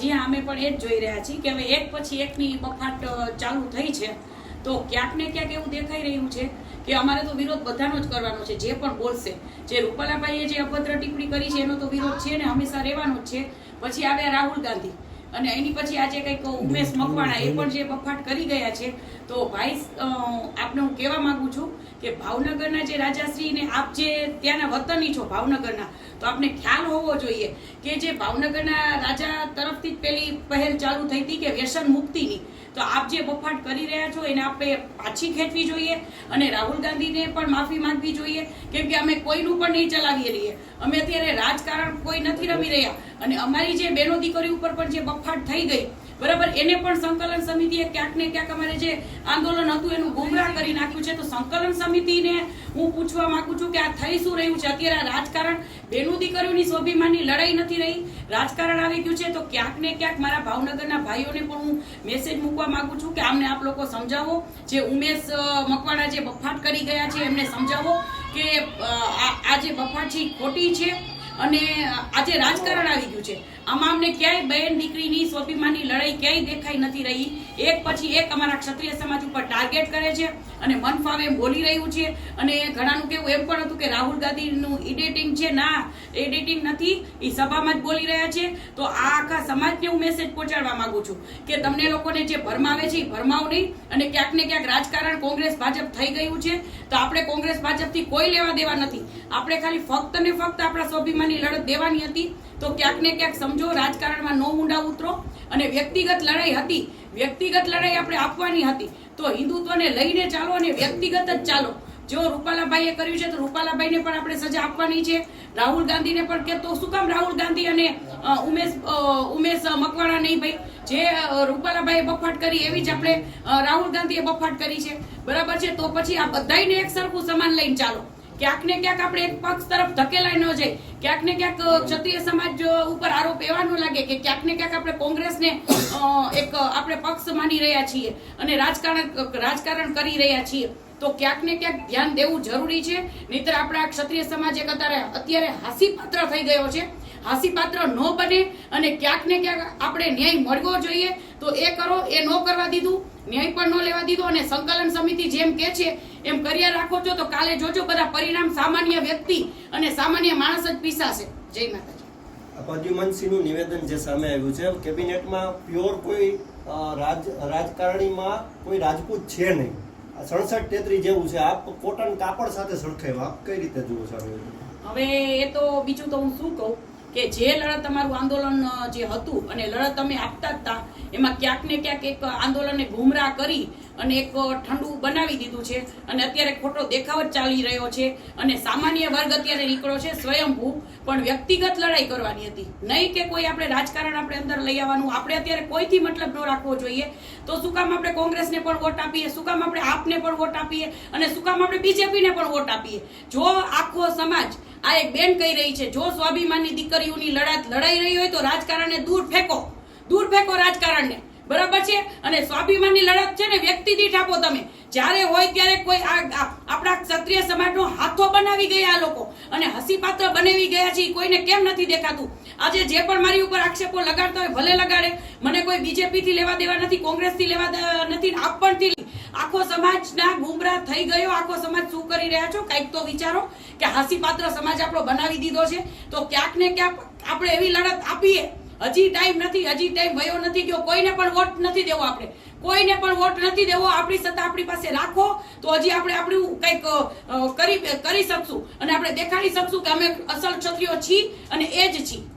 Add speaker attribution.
Speaker 1: જી અમે પણ એ જ જોઈ રહ્યા છીએ કે હવે એક પછી એકની બફાટ ચાલુ થઈ છે. તો ક્યાંક ને ક્યાંક એવું દેખાઈ રહ્યું છે કે અમારે તો વિરોધ બધાનો જ કરવાનો છે, જે પણ બોલશે. જે રૂપાલાભાઈએ જે અભદ્ર ટિપ્પણી કરી છે, એનો તો વિરોધ છે ને હંમેશા રહેવાનો જ છે. પછી આવ્યા રાહુલ ગાંધી. અને એની પછી આજે કંઈક ઉમેશ મકવાણા એ પણ જે બફાટ કરી ગયા છે, તો ભાઈ આપને હું કહેવા માંગુ છું કે ભાવનગરના જે રાજાશ્રી ને આપ જે ત્યાંના વતની છો ભાવનગરના, તો આપને ખ્યાલ હોવો જોઈએ કે જે ભાવનગરના રાજા તરફથી જ પેલી પહેલ ચાલુ થઈ હતી કે વ્યસન મુક્તિની? તો આપ જે બફાટ કરી રહ્યા છો, એને આપણે પાછી ખેંચવી જોઈએ અને રાહુલ ગાંધીને પણ માફી માંગવી જોઈએ. કેમ કે અમે કોઈનું પણ નહીં ચલાવી રહીએ. અમે અત્યારે રાજકારણ કોઈ નથી રમી રહ્યા. અને અમારી જે બહેનો દીકરી ઉપર પણ જે બફાટ થઈ ગઈ બરાબર? એને પણ સંકલન સમિતિએ ક્યાંક ને ક્યાંક અમારે જે આંદોલન હતું એનું ગુમરાહ કરી નાખ્યું છે. તો સંકલન સમિતિને હું પૂછવા માંગુ છું કે આ થઈ શું રહ્યું છે? અત્યારે આ રાજકારણ બેનું દીકરીઓની સ્વાભિમાનની લડાઈ નથી રહી. રાજકારણ આવી ગયું છે. તો ક્યાંક ને ક્યાંક મારા ભાવનગરના ભાઈઓને પણ હું મેસેજ મૂકવા માંગુ છું કે આમને આપ લોકો સમજાવો. જે ઉમેશ મકવાણા જે બફાટ કરી ગયા છે, એમને સમજાવો કે આ આ જે બફાટ છે ખોટી છે અને આજે રાજકારણ આવી ગયું છે. આમાં અમને ક્યાંય બહેન દીકરીની સ્વાભિમાનની લડાઈ ક્યાંય દેખાઈ નથી રહી. એક પછી એક અમારા ક્ષત્રિય સમાજ ઉપર ટાર્ગેટ કરે છે અને મન ફાવે બોલી રહ્યું છે. અને ઘણાનું કેવું એમ પણ હતું કે રાહુલ ગાંધીનું એડિટિંગ છે ના એડિટિંગ નથી, એ સભામાં જ બોલી રહ્યા છે. તો આ આખા સમાજને હું મેસેજ પહોંચાડવા માંગુ છું કે તમને લોકોને જે ભરમાવે છે એ ભરમાવ નહીં. અને ક્યાંક ને ક્યાંક રાજકારણ કોંગ્રેસ ભાજપ થઈ ગયું છે. તો આપણે કોંગ્રેસ ભાજપથી કોઈ લેવા દેવા નથી. આપણે ખાલી ફક્ત ને ફક્ત આપણા સ્વાભિમાનની લડત દેવાની હતી તો ક્યાંક ને ક્યાંક સમજો, રાજકારણમાં નો ઊંડા ઉતરો અને વ્યક્તિગત લડાઈ હતી. વ્યક્તિગત લડાઈ આપણે આપવાની હતી. તો હિન્દુત્વને લઈને ચાલો અને વ્યક્તિગત જ ચાલો. જો રૂપાલાભાઈએ કર્યું છે તો રૂપાલાભાઈને પણ આપણે સજા આપવાની છે. રાહુલ ગાંધીને પણ કે તો શું કામ રાહુલ ગાંધી અને ઉમેશ ઉમેશ મકવાણા નહીં ભાઈ? જે રૂપાલાભાઈએ બફાટ કરી એવી જ આપણે રાહુલ ગાંધીએ બફાટ કરી છે. બરાબર છે? તો પછી આ બધાયને એક સરખું સમાન લઈને ચાલો. ક્યાંક ને ક્યાંક આપણે એક પક્ષ તરફ ધકેલાઈ ન જાય. ક્યાંક ને ક્યાંક ક્ષત્રિય સમાજ ઉપર આરોપ એવા ન લાગે કે ક્યાંક ને ક્યાંક આપણે કોંગ્રેસને એક, આપણે પક્ષ માની રહ્યા છીએ અને રાજકારણ રાજકારણ કરી રહ્યા છીએ. તો ક્યાંક ને ક્યાંક ધ્યાન દેવું જરૂરી છે. નહીતર આપણા ક્ષત્રિય સમાજ એક અત્યારે અત્યારે હાસી પાત્ર થઈ ગયો છે. હાસી પાત્ર ન બને અને ક્યાંક ને ક્યાંક આપણે ન્યાય મળવો જોઈએ તો એ કરો એ ન કરવા દીધું ન્યાય પણ ન લેવા દીધો અને સંકલન સમિતિ જેમ કે છે એમ કર્યા રાખો છો તો કાલે જોજો બધા પરિણામ સામાન્ય વ્યક્તિ અને સામાન્ય માણસ જ પીસાશે. જય માતાજી.
Speaker 2: પ્રદ્યુમનસિંહનું નિવેદન જે સામે આવ્યું છે કેબિનેટમાં પ્યોર કોઈ રાજ રાજકારણીમાં કોઈ રાજપૂત છે નહીં. સડસઠ તેત્રી જેવું છે આપ કોટન કાપડ સાથે સરખાવ્યું આપ કઈ રીતે જુઓ છો
Speaker 1: હવે એ તો બીજું તો હું શું કહું? કે જે લડત તમારું આંદોલન જે હતું અને લડત તમે આપતા હતા એમાં ક્યાંક ને ક્યાંક એક આંદોલનને ગુમરાહ કરી અને એક ઠંડુ બનાવી દીધું છે. અને અત્યારે ખોટો દેખાવ જ ચાલી રહ્યો છે અને સામાન્ય વર્ગ અત્યારે નીકળ્યો છે સ્વયંભૂ, પણ વ્યક્તિગત લડાઈ કરવાની હતી. નહીં કે કોઈ આપણે રાજકારણ આપણે અંદર લઈ આવવાનું. આપણે અત્યારે કોઈથી મતલબ ન રાખવો જોઈએ. તો શું કામ આપણે કોંગ્રેસને પણ વોટ આપીએ? શું કામ આપણે આપને પણ વોટ આપીએ? અને શું કામ આપણે બીજેપીને પણ વોટ આપીએ? જો આખો સમાજ આ એક બેન કહી રહી છે, જો સ્વાભિમાનની દીકરીઓની લડાત લડાઈ રહી હોય તો રાજકારણને દૂર ફેંકો દૂર ફેંકો રાજકારણને. બરાબર છે? અને સ્વાભિમાનની લડત છે ને વ્યક્તિ દીઠ આપો તમે. જ્યારે હોય ત્યારે કોઈ આ આપણા ક્ષત્રિય સમાજનો હાથો બનાવી ગયા આ લોકો. અને હસીપાત્ર બનાવી ગયા છે કોઈને કેમ નથી દેખાતું? આજે જે પણ મારી ઉપર આક્ષેપો લગાડતા હોય ભલે લગાડે. મને કોઈ બીજેપીથી લેવા દેવા નથી, કોંગ્રેસથી લેવા નથી ને આપ સમાજ ના આખો ગુમરાહ થઈ ગયો, આખો સમાજ શું કરી રહ્યા છો? કંઈક તો વિચારો કે હાસ્યપાત્ર સમાજ આપણો બનાવી દીધો છે. તો ક્યાંક ને ક્યાંક આપણે એવી લડત આપીએ. હજી ટાઈમ નથી, હજી ટાઈમ વયો નથી ગયો. કોઈને પણ વોટ નથી દેવો આપણે. કોઈને પણ વોટ નથી દેવો. આપણી સત્તા આપણી પાસે રાખો તો હજી આપણે આપણું કંઈક કરી કરી શકશું. અને આપણે દેખાડી શકશું કે અમે અસલ ક્ષત્રિયો છીએ અને એ જ છીએ.